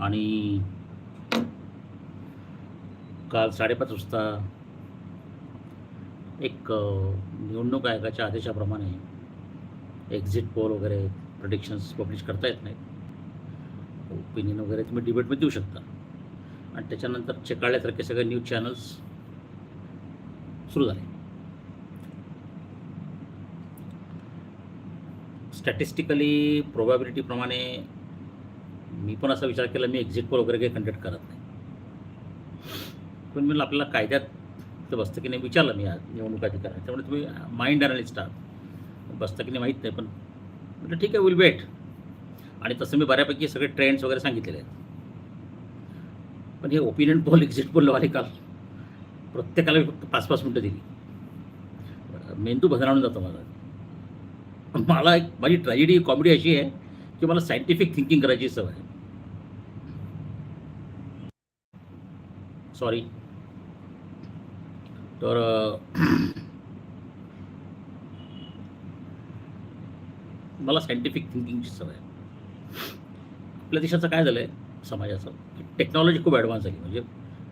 आणि काल साडेपाच वाजता एक निवडणूक आयोगाच्या आदेशाप्रमाणे एक्झिट पोल वगैरे प्रडिक्शन्स पब्लिश करता येत नाहीत. ओपिनियन वगैरे तुम्ही डिबेटमध्ये देऊ शकता. आणि त्याच्यानंतर चेकाळल्यासारखे सगळे न्यूज चॅनल्स सुरू झाले. स्टॅटिस्टिकली प्रोबॅबिलिटीप्रमाणे मी पण असा विचार केला मी एक्झिट पोल वगैरे काही कंडक्ट करत नाही. पण मी आपल्याला कायद्यात ते बसतं की नाही विचारलं मी आज निवडणूक अधिकारी त्यामुळे तुम्ही माइंड अनालिस्ट आहात. बसतं की नाही माहीत नाही पण म्हटलं ठीक आहे विल वेट आणि तसं मी बऱ्यापैकी सगळे ट्रेंड्स वगैरे सांगितलेले आहेत. पण हे ओपिनियन पोल एक्झिट पोलवाले काल प्रत्येकाला मी फक्त पाच पाच मिनटं दिली. मेंदू भदरावून जातो माझा. मला एक माझी ट्रॅजेडी कॉमेडी अशी आहे की मला सायंटिफिक थिंकिंग करायची सवय आहे. सॉरी तर मला सायंटिफिक थिंकिंगची सवय आहे. आपल्या देशाचं काय झालं आहे समाजाचं. टेक्नॉलॉजी खूप ॲडव्हान्स झाली. म्हणजे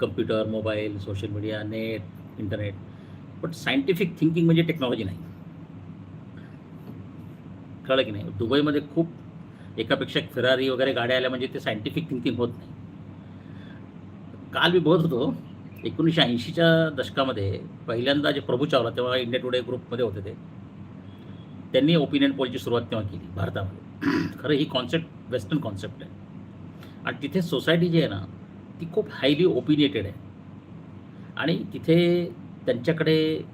computer mobile social media net internet पण सायंटिफिक थिंकिंग म्हणजे टेक्नॉलॉजी नाही. कळलं की नाही? दुबईमध्ये खूप एकापेक्षा एक फिरारी वगैरे गाड्या आल्या म्हणजे ते सायंटिफिक थिंकिंग होत नाही. काल मी बघत होतो एकोणीसशे ऐंशीच्या दशकामध्ये पहिल्यांदा जे प्रभू चावला तेव्हा इंडिया टुडे ग्रुपमध्ये होते ते त्यांनी ओपिनियन पोलची सुरुवात तेव्हा केली भारतामध्ये. खरं ही कॉन्सेप्ट वेस्टर्न कॉन्सेप्ट आहे. आणि तिथे सोसायटी जी आहे ना ती खूप हायली ओपिनिएटेड आहे. आणि तिथे त्यांच्याकडे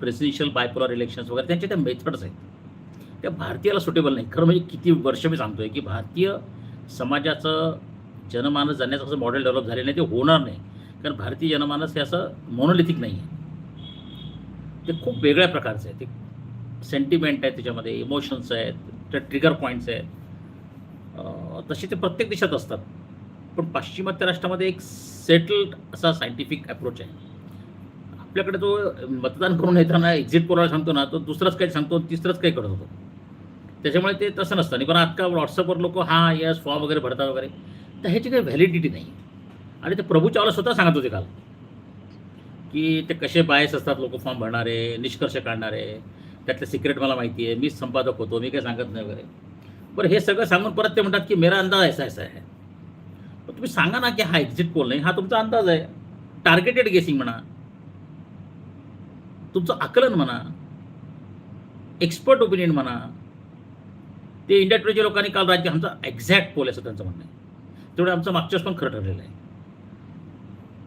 प्रेसिडेन्शियल बायपोलर इलेक्शन्स वगैरे त्यांच्या त्या मेथड्स आहेत. त्या भारतीयाला सुटेबल नाही. खरं म्हणजे किती वर्ष मी सांगतो आहे की भारतीय समाजाचं जनमानस जाण्याचं असं मॉडेल डेव्हलप झालेलं नाही ते होणार नाही. कारण भारतीय जनमानस हे असं मोनोलिथिक नाही आहे ते खूप वेगळ्या प्रकारचं आहे. ते सेंटिमेंट आहे त्याच्यामध्ये इमोशन्स आहेत त्या ट्रिगर पॉईंट्स आहेत. तसे ते प्रत्येक देशात असतात. पण पाश्चिमात्य राष्ट्रामध्ये एक सेटल्ड असा सायंटिफिक अप्रोच आहे. आपल्याकडे तो मतदान करून येताना एक्झिट पोलला सांगतो ना तो दुसरंच काही सांगतो तिसरंच काही करत होतो. त्याच्यामुळे ते तसं नसतं. आणि पण आजकाल व्हॉट्सअपवर लोक हा यस फॉर्म वगैरे भरतात वगैरे. तर ह्याची काही व्हॅलिडिटी नाही आणि ते प्रभू चावला स्वतः सांगत होते काल की ते कसे बायस असतात लोक फॉर्म भरणारे निष्कर्ष काढणारे त्यातलं सिक्रेट मला माहिती आहे मीच संपादक होतो मी काही सांगत नाही वगैरे. बरं हे सगळं सांगून परत ते म्हणतात की मेरा अंदाज ऐसा ऐसा आहे पण तुम्ही सांगा ना की हा एक्झिट पोल नाही हा तुमचा अंदाज आहे. टार्गेटेड गेसिंग म्हणा तुमचं आकलन म्हणा एक्सपर्ट ओपिनियन म्हणा ते इंडिया टुडेच्या लोकांनी काल राज्य आमचा एक्झॅक्ट पोल असं त्यांचं म्हणणं आहे. तेवढं आमचं मागच्याच पण खरं ठरलेलं आहे.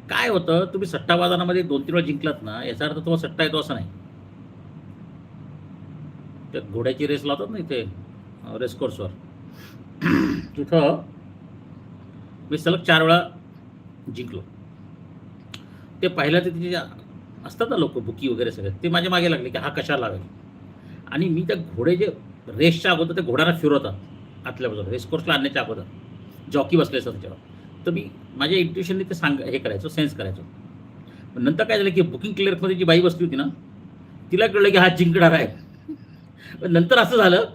काय होतं तुम्ही सट्टाबाजारामध्ये दोन तीन वेळा जिंकलात ना याचा अर्थ तुम्हाला सट्टा येतो असं नाही. त्या घोड्याची रेस लावतात ना इथे रेसकोर्सवर तिथं मी सलग चार वेळा जिंकलो. ते पहिल्या ते तिथे असतात ना लोक बुकी वगैरे सगळे ते माझ्या मागे लागले की हा कशाला लावेल आणि मी त्या घोडे जे रेसच्या अगोदर ते घोड्याला फिरवतात आतल्या बाजूला. रेसकोर्सला आणण्याच्या अगोदर. जॉकी बसले असतात त्याच्यावर. तर मी माझ्या इंट्युशनने ते सांग हे करायचो सेन्स करायचो. नंतर काय झालं की बुकिंग क्लिअरमध्ये जी बाई बसली होती ना तिला कळलं की हा जिंकणार आहे. पण नंतर असं झालं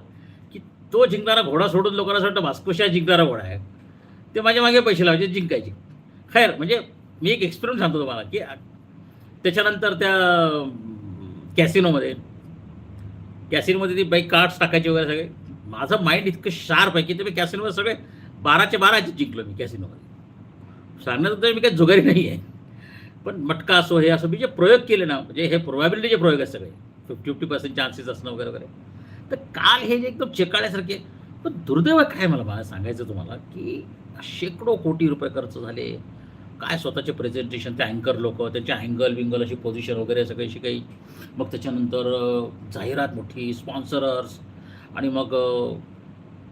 की तो जिंकणारा घोडा सोडून लोकांना असं वाटतं भास्कोशा जिंकणारा घोडा आहे. ते माझ्या मागे पैसे लावायचे जिंकायचे. खैर म्हणजे मी एक एक्सपिरियन्स सांगतो तुम्हाला की त्याच्यानंतर त्या कॅसिनोमध्ये कॅसिनमध्ये ती बाईक कार्ड्स टाकायचे वगैरे सगळे. माझं माइंड इतकं शार्प आहे की ते मी कॅसिनोवर सगळे बाराचे बारा जिंकलो मी कॅसिनोमध्ये. सांगण्याचं तर मी काही जुगारी नाही आहे. पण मटका असो हे असो मी जे प्रयोग केले ना म्हणजे हे प्रोबॅबिलिटीचे प्रयोग आहेत सगळे. फिफ्टी फिफ्टी पर्सेंट चान्सेस असणं वगैरे वगैरे. तर काल हे जे एकदम चेकाळ्यासारखे पण दुर्दैव काय मला मला सांगायचं तुम्हाला की शेकडो कोटी रुपये खर्च झाले. काय स्वतःचे प्रेझेंटेशन ते अँकर लोक त्यांचे अँगल विंगल अशी पोझिशन वगैरे सगळी अशी काही. मग त्याच्यानंतर जाहिरात मोठी स्पॉन्सरर्स आणि मग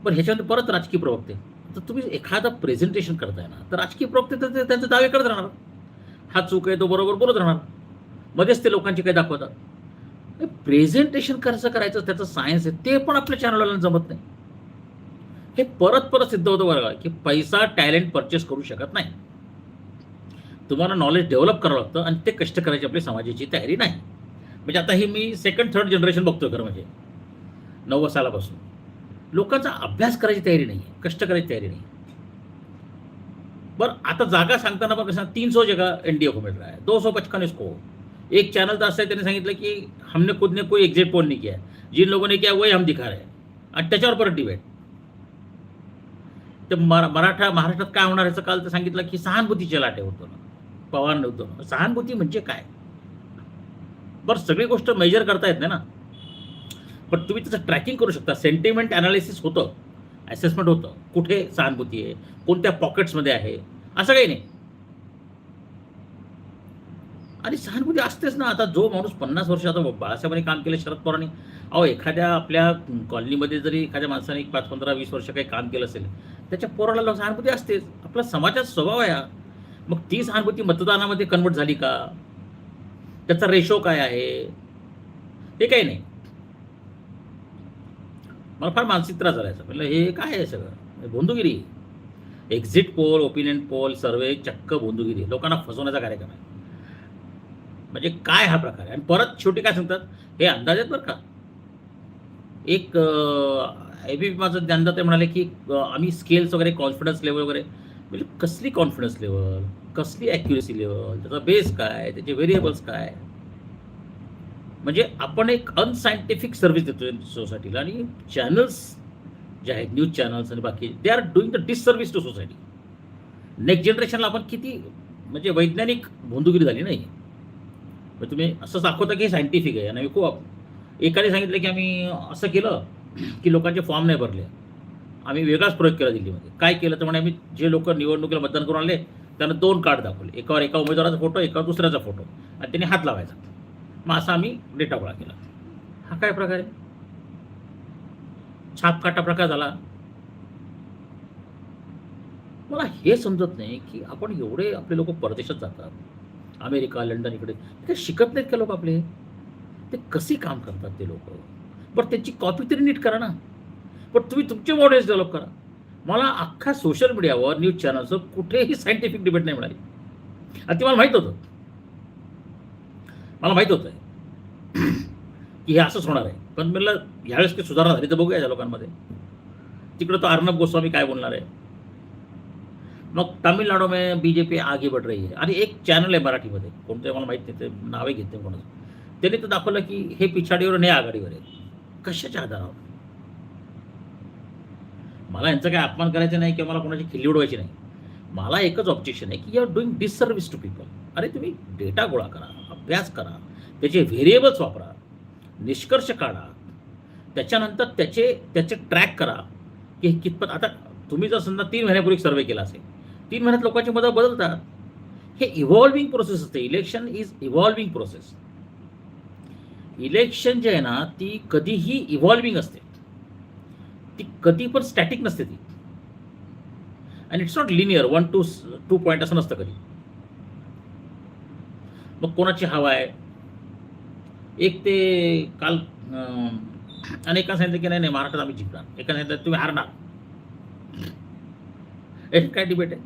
पण ह्याच्यानंतर परत राजकीय प्रवक्ते. तर तुम्ही एखादं प्रेझेंटेशन करताय ना तर राजकीय प्रवक्ते तर ते- त्यांचे दावे करत राहणार. हा चूक आहे तो बरोबर बोलत राहणार. मध्येच ते लोकांची काही दाखवतात. प्रेझेंटेशन कसं करायचं त्याचं सायन्स आहे ते पण आपल्या चॅनलला जमत नाही. हे परत परत सिद्ध होतं बरं का की पैसा टॅलेंट परचेस करू शकत नाही. तुम्हाला नॉलेज डेव्हलप करावं लागतं आणि ते कष्ट करायची आपली समाजाची तयारी नाही. म्हणजे आता ही मी सेकंड थर्ड जनरेशन बघतोय खरं म्हणजे. नव्वद सालापासून. लोकांचा अभ्यास करायची तयारी नाही आहे कष्ट करायची तयारी नाही बरं आता जागा सांगताना बघा सांग तीन सौ जगह ए को मिल रहा है दो सौ पचपन इसको एक चैनल तर असं आहे त्यांनी सांगितलं की हमने खुद ने कोई एक्झिट पोल नहीं किया जिन लोगों ने किया वही हम दिखा रहे आणि त्याच्यावर परत डिबेट तर मरा मराठा महाराष्ट्रात काय होणार ह्याचं काल तर सांगितलं की सहानुभूतीच्या लाटे होतो ना. पवार नव्हतं. सहानुभूती म्हणजे काय? बरं सगळी गोष्ट मेजर करता येत नाही ना. पण तुम्ही त्याचं ट्रॅकिंग करू शकता. सेंटिमेंट अनालिसिस होतं. असेसमेंट होतं. कुठे सहानुभूती आहे? कोणत्या पॉकेट्समध्ये आहे? असं काही नाही. आणि सहानुभूती असतेच ना. आता जो माणूस पन्नास वर्ष आता बाळासाहेबांनी काम केलं शरद पवारांनी. अहो एखाद्या आपल्या कॉलनीमध्ये जरी एखाद्या माणसाने एक पाच पंधरा वीस वर्ष काही काम केलं असेल त्याच्या पोराला सहानुभूती असतेच. आपला समाजाचा स्वभाव आहे मग ती सहानुभूती मतदानामध्ये कन्वर्ट झाली का? त्याचा रेशो काय आहे? हे काही नाही. मला फार मानसिक त्रास झाला याचा. हे काय आहे सगळं? भोंदूगिरी exit poll opinion poll survey चक्क भोंदूगिरी लोकांना फसवण्याचा कार्यक्रम आहे. म्हणजे काय हा प्रकार आहे? आणि परत शेवटी काय सांगतात? हे अंदाज आहेत बरं का. एक एबीपी माझं ज्ञानदा ते म्हणाले की आम्ही स्केल्स वगैरे कॉन्फिडन्स लेवल वगैरे म्हणजे कसली कॉन्फिडन्स लेवल कसली ॲक्युरेसी लेवल त्याचा बेस काय त्याचे व्हेरिएबल्स काय? म्हणजे आपण एक अनसायंटिफिक सर्व्हिस देतोय सोसायटीला आणि चॅनल्स जे आहेत न्यूज चॅनल्स आणि बाकी they are doing the disservice to society next जनरेशनला आपण किती म्हणजे वैज्ञानिक भोंदुगिरी झाली नाही. मग तुम्ही असं दाखवता की सायंटिफिक आहे. आणि खूप एकाने सांगितलं की आम्ही असं केलं की लोकांचे फॉर्म नाही भरले. आम्ही वेगळाच प्रयोग केला दिल्लीमध्ये. काय केलं तर म्हणे आम्ही जे लोक निवडणुकीला मतदान करून आले त्यांना दोन कार्ड दाखवले. एकावर एका उमेदवाराचा फोटो एकावर दुसऱ्याचा फोटो. आणि त्यांनी हात लावायचा. मग असा आम्ही डेटा गोळा केला. हा काय प्रकार आहे? छाप काटा प्रकार झाला. मला हे समजत नाही की आपण एवढे आपले लोक परदेशात जातात. अमेरिका लंडन इकडे. ते शिकत नाहीत का लोक आपले? ते कसे काम करतात ते लोक? बरं त्यांची कॉपी तरी नीट करा ना. पण तुम्ही तुमचे मॉडेल्स डेव्हलप करा. मला अख्खा सोशल मीडियावर न्यूज चॅनलचं कुठेही सायंटिफिक डिबेट नाही मिळाली आणि ते मला माहीत होतं. मला माहीत होतं. की हे असंच होणार आहे. पण म्हणलं ह्यावेळेस काही सुधारणा झाली तर बघूया या लोकांमध्ये. तिकडं तो अर्णब गोस्वामी काय बोलणार आहे? मग तामिळनाडू में बीजेपी आगे बढ़ रही है. आणि एक चॅनल आहे मराठीमध्ये. कोणतं मला माहीत नाही ते नावे घेत नाही कोणाचं. त्यांनी तर दाखवलं की हे पिछाडीवर आणि आघाडीवर आहे. कशाच्या आधारावर? मला यांचा काय अपमान करायचा नाही किंवा मला कोणाची खिल्ली उडवायची नाही. मला एकच ऑब्जेक्शन आहे की you are doing disservice to people अरे तुम्ही डेटा गोळा करा अभ्यास करा त्याचे व्हेरिएबल्स वापरा निष्कर्ष काढा त्याच्यानंतर त्याचे त्याचे ट्रॅक करा. की हे कितपत आता तुम्ही जर समजा तीन महिन्यापूर्वी सर्वे केला असेल तीन महिन्यात लोकांची मतं बदलतात. हे इव्हॉल्विंग प्रोसेस असते. Election is evolving process election जे आहे ना ती कधीही इव्हॉल्विंग असते. ती कधी पण स्टॅटिक नसते ती. आणि it's not linear one two two point असं नसतं कधी. मग कोणाची हवा आहे? एक ते काल आणि एका सांगितलं की नाही नाही महाराष्ट्रात आम्ही जिंकणार. एका सांगितलं तुम्ही हारणार. एक काय डिबेट आहे?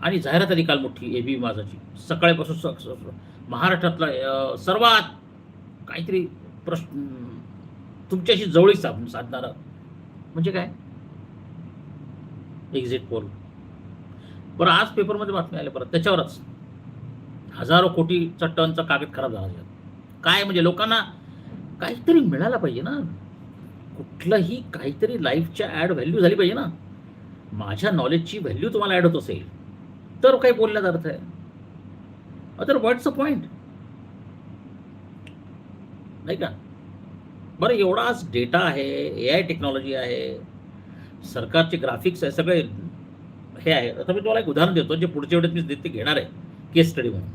आणि जाहिरात आली काल मोठी ए बी माझाची सकाळीपासून स- महाराष्ट्रातला सर्वात काहीतरी प्रश्न तुमच्याशी जवळीक साधणारं म्हणजे काय? एक्झिट पोल बरं आज पेपरमध्ये बातमी आल्या परत. त्याच्यावरच. हजारो कोटीचा टनचा कागद खराब झाला काय म्हणजे लोकांना काहीतरी मिळायला पाहिजे ना? कुठलंही काहीतरी लाईफच्या ॲड व्हॅल्यू झाली पाहिजे ना? माझ्या नॉलेजची व्हॅल्यू तुम्हाला ॲड होत असेल तर काही बोलण्याचा अर्थ आहे. अदर व्हॉट्स अ पॉईंट नाही का? बरं एवढा आज डेटा आहे ए आय टेक्नॉलॉजी आहे सरकारचे ग्राफिक्स आहे सगळे हे आहे. आता मी तुम्हाला एक उदाहरण देतो जे पुढच्या वेळेत मी देते घेणार आहे केस स्टडी म्हणून.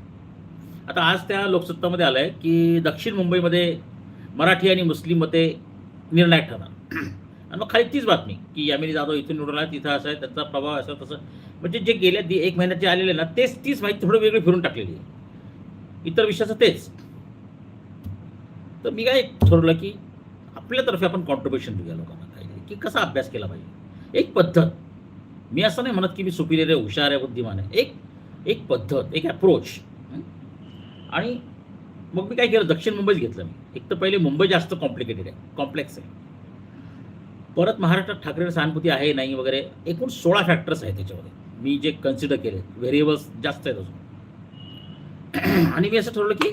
आता आज त्या लोकसत्तामध्ये आलं आहे की दक्षिण मुंबईमध्ये मराठी आणि मुस्लिम मते निर्णायक ठरणार. आणि मग खाली तीच बातमी की यामिनी जाधव इथून निवडून आला तिथं असं आहे त्याचा प्रभाव असं तसं. म्हणजे जे गेल्या दि एक महिन्यात जे आलेले ना तेच तीच माहिती थोडं वेगळी फिरून टाकलेली आहे. इतर विषयाचं तेच. तर मी काय ठरवलं की आपल्यातर्फे आपण कॉन्ट्रीब्युशन देऊया लोकांना काहीतरी. की कसा अभ्यास केला पाहिजे? एक पद्धत. मी असं नाही म्हणत की मी सुपिरियर आहे हुशार आहे बुद्धिमान आहे. एक एक पद्धत एक अप्रोच आणि मग मी काय केलं? दक्षिण मुंबईत घेतलं मी. एक तर पहिले मुंबई जास्त कॉम्प्लिकेटेड आहे. कॉम्प्लेक्स आहे. परत महाराष्ट्रात ठाकरे सहानुभूती आहे नाही वगैरे. एकूण सोळा फॅक्टर्स आहेत त्याच्यामध्ये. मी जे कन्सिडर केले. व्हेरिएबल्स जास्त आहेत अजून. आणि मी असं ठरवलं की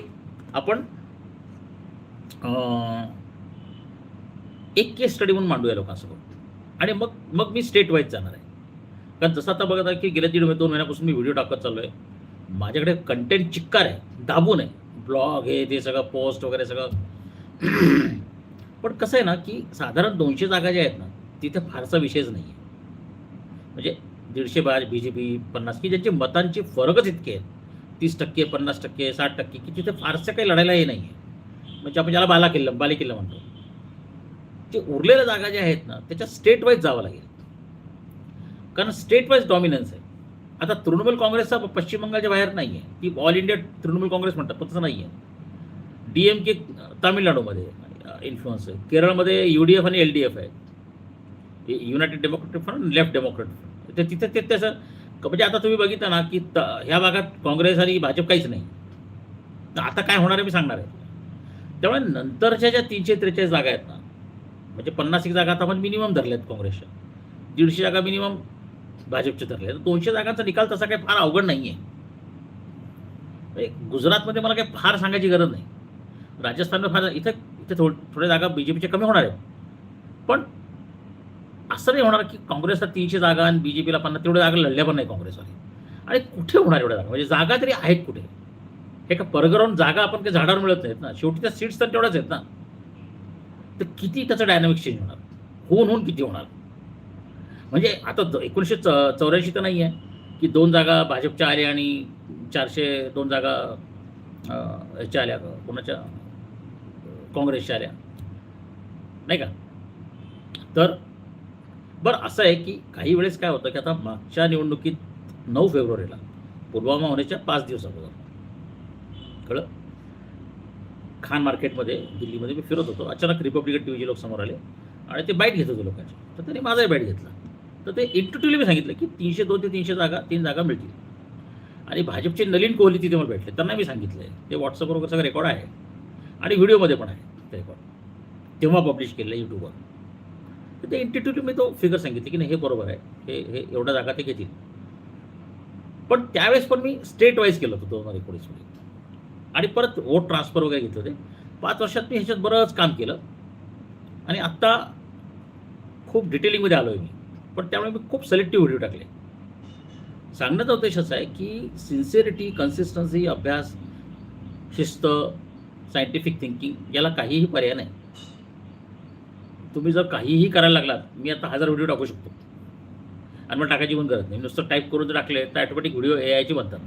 आपण एक केस स्टडी म्हणून मांडूया लोकांसोबत आणि मग मग मी स्टेट वाईज जाणार आहे. कारण जसं आता बघत आहे की गेल्या दीड दोन महिन्यापासून मी व्हिडिओ टाकत चाललो आहे माझ्याकडे कंटेंट चिक्कार आहे दाबून आहे ब्लॉग हे ते सगळं पोस्ट वगैरे सगळं. पण कसं आहे ना की साधारण दोनशे जागा ज्या आहेत ना तिथे फारसा विषयच नाही आहे म्हणजे दीडशे बार बी जे पी पन्नास की ज्यांचे मतांचे फरकच इतके आहेत. तीस टक्के पन्नास टक्के साठ टक्के की तिथे फारसं काही लढायलाही नाही आहे म्हणजे आपण ज्याला बाला किल्ला बाले किल्ला म्हणतो. जे उरलेल्या जागा ज्या आहेत ना त्याच्या स्टेट वाईज जावं लागेल. कारण स्टेट वाईज डॉमिनन्स आहे. आता तृणमूल काँग्रेसचा पश्चिम बंगालच्या बाहेर नाही आहे की ऑल इंडिया तृणमूल काँग्रेस म्हणतात पण तसं नाही आहे डी एम के तामिळनाडूमध्ये इन्फ्लुअन्स आहे. केरळमध्ये यू डी एफ आणि एल डी एफ आहे United Democratic Front Left Democrat ते तिथे ते त्याचं म्हणजे आता तुम्ही बघितलं ना की त ह्या भागात काँग्रेस आणि भाजप काहीच नाही. तर आता काय होणार आहे मी सांगणार आहे. त्यामुळे नंतरच्या ज्या तीनशे त्रेचाळीस जागा आहेत ना म्हणजे पन्नास एक जागा आता आपण मिनिमम धरल्यात आहेत काँग्रेसच्या. दीडशे जागा मिनिमम भाजपचे धरले आहेत. दोनशे जागांचा निकाल तसा काही फार अवघड नाही आहे म्हणजे गुजरातमध्ये मला काही फार सांगायची गरज नाही. राजस्थानमध्ये फार इथं इथे थोड थोड्या जागा बी जे पीच्या कमी होणार आहे पण असं नाही होणार की काँग्रेसला तीनशे जागा आणि बी जे पीला पन्नास तेवढ्या जागा लढल्या पण नाही काँग्रेसवाले. आणि कुठे होणार एवढ्या जागा? म्हणजे जागा तरी आहेत कुठे? हे का परगरावून जागा आपण काही झाडावर मिळत नाहीत ना? शेवटी त्या सीट्स तर तेवढ्याच आहेत ना? तर किती त्याचं डायनामिक्स चेंज होणार? होऊन होऊन किती होणार? म्हणजे आता एकोणीसशे च चौऱ्याऐंशी तर नाही आहे की दोन जागा भाजपच्या आल्या आणि चारशे दोन जागा याच्या ह्याच्या आल्या कोणाच्या? काँग्रेसच्या आल्या. नाही का? तर बरं असं आहे की काही वेळेस काय होतं की आता मागच्या निवडणुकीत नऊ फेब्रुवारीला पुलवामा होण्याच्या पाच दिवस अगोदर. कळलं? खान मार्केटमध्ये दिल्लीमध्ये मी फिरत होतो. अचानक रिपब्लिकन टी व्हीचे लोक समोर आले आणि ते बाईट घेत होते लोकांचे. तर त्यांनी माझाही बाईट घेतला. तर ते इंटरट्यूली मी सांगितलं की तीनशे दोन ते तीनशे जागा तीन जागा मिळतील. आणि भाजपचे नलीन कोहली तिथे मला भेटले. त्यांना मी सांगितलं आहे ते व्हॉट्सअपवर वगैरे सगळं रेकॉर्ड आहे. आणि व्हिडिओमध्ये पण आहे ते रेकॉर्ड तेव्हा पब्लिश केलं आहे यूट्यूबवर तर ते इंटिट्यूटिव्ह मी तो फिगर सांगितले की नाही हे बरोबर आहे. हे हे एवढ्या जागा ते घेतील. पण त्यावेळेस पण मी स्टेट वाईज केलं होतं दोन हजार एकोणीसमध्ये. आणि परत वोट ट्रान्सफर वगैरे घेतलं होते. पाच वर्षात मी ह्याच्यात बरंच काम केलं. आणि आत्ता खूप डिटेलिंगमध्ये आलो आहे मी. पण त्यामुळे मी खूप सिलेक्टिव्ह व्हिडिओ टाकले. सांगण्याचा उद्देश असा आहे की सिन्सिअरिटी कन्सिस्टन्सी अभ्यास शिस्त सायंटिफिक थिंकिंग याला काहीही पर्याय नाही. तुम्ही जर काहीही करायला लागलात मी आता हजार व्हिडिओ टाकू शकतो. आणि मग टाकायची पण गरज नाही. नुसतं टाईप करून जर टाकले तर ॲटोमॅटिक व्हिडिओ ए आयची बनतात.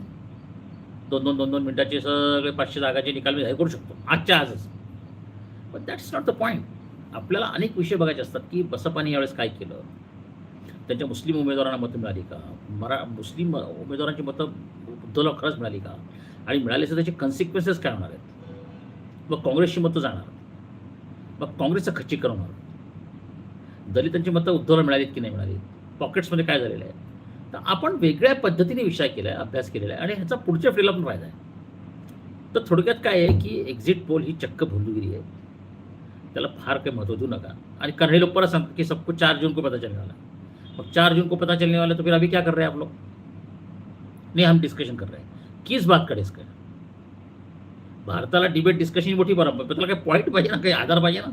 दोन दोन दोन दोन मिनटाचे सगळे पाचशे जागाचे निकाल मी जाहीर करू शकतो. आजच्या आजच. पण दॅट्स नॉट द पॉईंट आपल्याला अनेक विषय बघायचे असतात की बसपाने यावेळेस काय केलं? त्यांच्या मुस्लिम उमेदवारांना मतं मिळाली का? मरा मुस्लिम उमेदवारांची मतं उद्धवला खरंच मिळाली का? आणि मिळाले तर त्याचे कन्सिक्वेन्सेस काय होणार आहेत? मग काँग्रेसची मतं जाणार. मग काँग्रेसचं खच्चीकरण होणार. दलितांची मतं उद्धवला मिळालीत की नाही मिळाली पॉकेट्समध्ये काय झालेलं आहे? तर आपण वेगळ्या पद्धतीने विषय केला आहे अभ्यास केलेला आहे आणि ह्याचा पुढच्या फ्रीला पण फायदा आहे. तर थोडक्यात काय आहे की एक्झिट पोल ही चक्क भोंदूगिरी आहे. त्याला फार काही महत्त्व देऊ नका. आणि कारण हे लोक परत सांगतात की सबको चार जून को पता चलने वाला मग चार जून को पता चलने वाला तो फिर अभी क्या कर रहे हैं आप लोग? नहीं हम डिस्कशन कर रहे हैं. किस बात का डिस्कशन भारताला डिबेट डिस्कशन मोठी बरोबर पण त्याला काही पॉईंट पाहिजे ना काही आधार पाहिजे ना?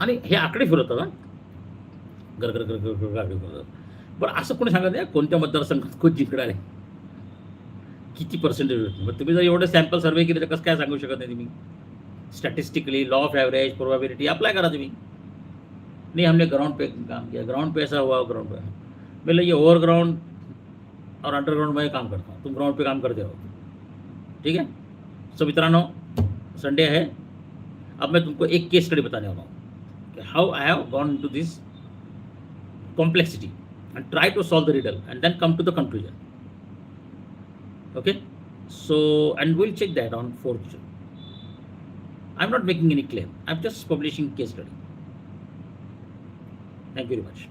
आणि हे आकडे फिरवतात ना गर गर गर गर गर बरं असं कोणी सांगत नाही कोणत्या मतदारसंघात कोण जिंकणार आहे? किती पर्सेंटेज मग तुम्ही जर एवढं सॅम्पल सर्वे केलं तर कसं काय सांगू शकत नाही तुम्ही? Statistically law of average probability apply करा तुम्ही. नहीं हमने ग्राउंड पे काम किया. ग्राउंड पे ऐसा हुआ ग्राउंड पे. मतलब ये ओवर ग्राउंड और अंडरग्राउंड में काम करता हूँ. तुम ग्राउंड पे काम करते हो ठीक है? सो मित्रांनो संडे है. अब मैं तुमको एक केस स्टडी बताने वाला हूँ how I have gone to this complexity and try to solve the riddle and then come to the conclusion. Okay? So and we'll check that on 4th June. I'm not making any claim. I'm just publishing case study. Thank you very much.